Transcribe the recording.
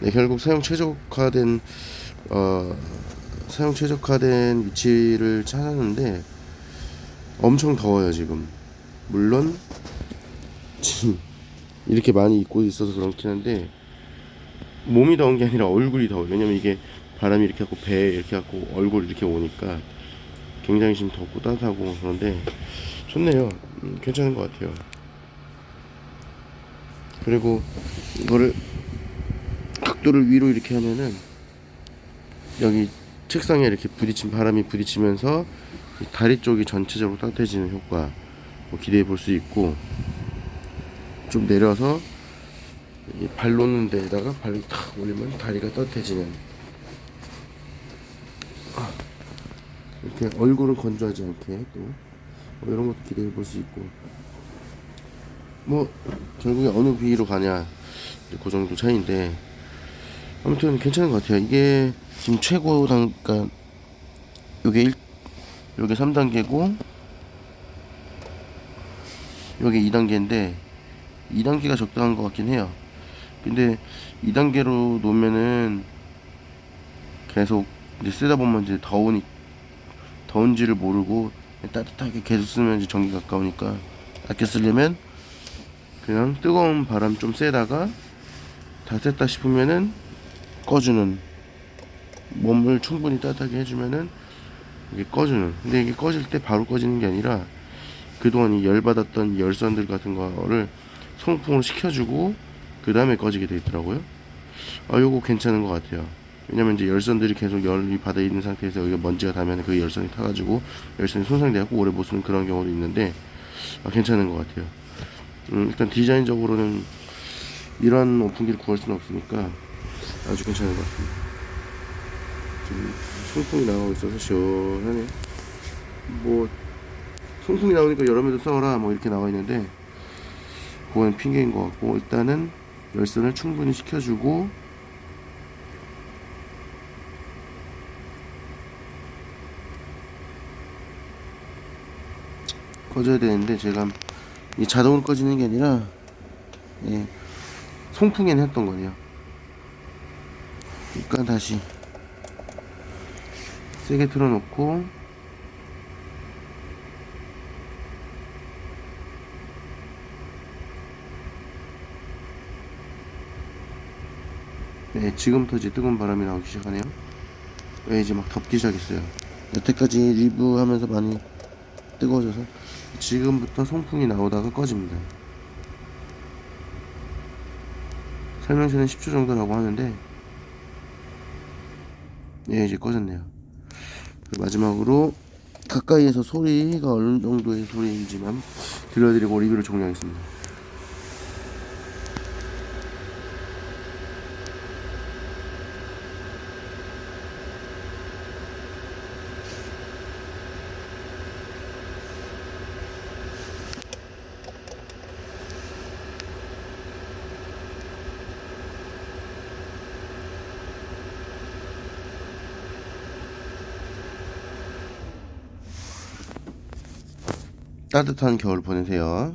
네, 결국 사용 최적화된 어, 사용 최적화된 위치를 찾았는데 엄청 더워요 지금. 물론 이렇게 많이 입고 있어서 그렇긴 한데 몸이 더운 게 아니라 얼굴이 더워요. 왜냐면 이게 바람이 이렇게 갖고 배 이렇게 갖고 얼굴 이렇게 오니까 굉장히 지금 덥고 따뜻하고 그런데 좋네요. 음, 괜찮은 것 같아요. 그리고 이거를 각도를 위로 이렇게 하면은 여기 책상에 이렇게 부딪힌 바람이 부딪히면서 이 다리 쪽이 전체적으로 따뜻해지는 효과 뭐 기대해 볼 수 있고 좀 내려서 이발 놓는 데에다가 발을 탁 올리면 다리가 따뜻해지는. 아, 이렇게 얼굴은 건조하지 않게 또 뭐 이런 것도 기대해 볼 수 있고. 뭐 결국에 어느 부위로 가냐 그 정도 차이인데 아무튼 괜찮은 것 같아요. 이게 지금 최고 단가 요게 1 요게 3단계고 요게 2단계인데 2단계가 적당한 것 같긴 해요. 근데 2단계로 놓으면은 계속 이제 쓰다 보면 이제 더우니 더운지를 모르고 따뜻하게 계속 쓰면 이제 전기 가까우니까 아껴 쓰려면 그냥 뜨거운 바람 좀 쐬다가 다 쐈다 싶으면은 꺼주는 몸을 충분히 따뜻하게 해주면은 이게 꺼주는. 근데 이게 꺼질 때 바로 꺼지는 게 아니라 그동안 이 열받았던 열선들 같은 거를 송풍으로 식혀주고 그 다음에 꺼지게 돼 있더라고요. 아 요거 괜찮은 것 같아요. 왜냐면 이제 열선들이 계속 열이 받아 있는 상태에서 여기가 먼지가 닿으면 그 열선이 타가지고 열선이 손상돼갖고 오래 못 쓰는 그런 경우도 있는데 아, 괜찮은 것 같아요. 음, 일단 디자인적으로는 이런 오픈기를 구할 수는 없으니까 아주 괜찮은 것 같습니다. 지금 송풍이 나가고 있어서 시원하네. 뭐 송풍이 나오니까 여름에도 써라 뭐 이렇게 나와 있는데 그건 핑계인 것 같고 일단은 열선을 충분히 식혀주고 꺼져야 되는데 제가 이 자동으로 꺼지는 게 아니라 예, 송풍에는 했던 거네요. 그러니까 다시 세게 틀어놓고 네, 지금부터 이제 뜨거운 바람이 나오기 시작하네요. 왜 이제 막 덥기 시작했어요. 여태까지 리뷰하면서 많이 뜨거워져서 지금부터 송풍이 나오다가 꺼집니다. 설명서는 10초 정도라고 하는데 예 이제 꺼졌네요. 마지막으로 가까이에서 소리가 어느 정도의 소리인지만 들려드리고 리뷰를 종료하겠습니다. 따뜻한 겨울 보내세요.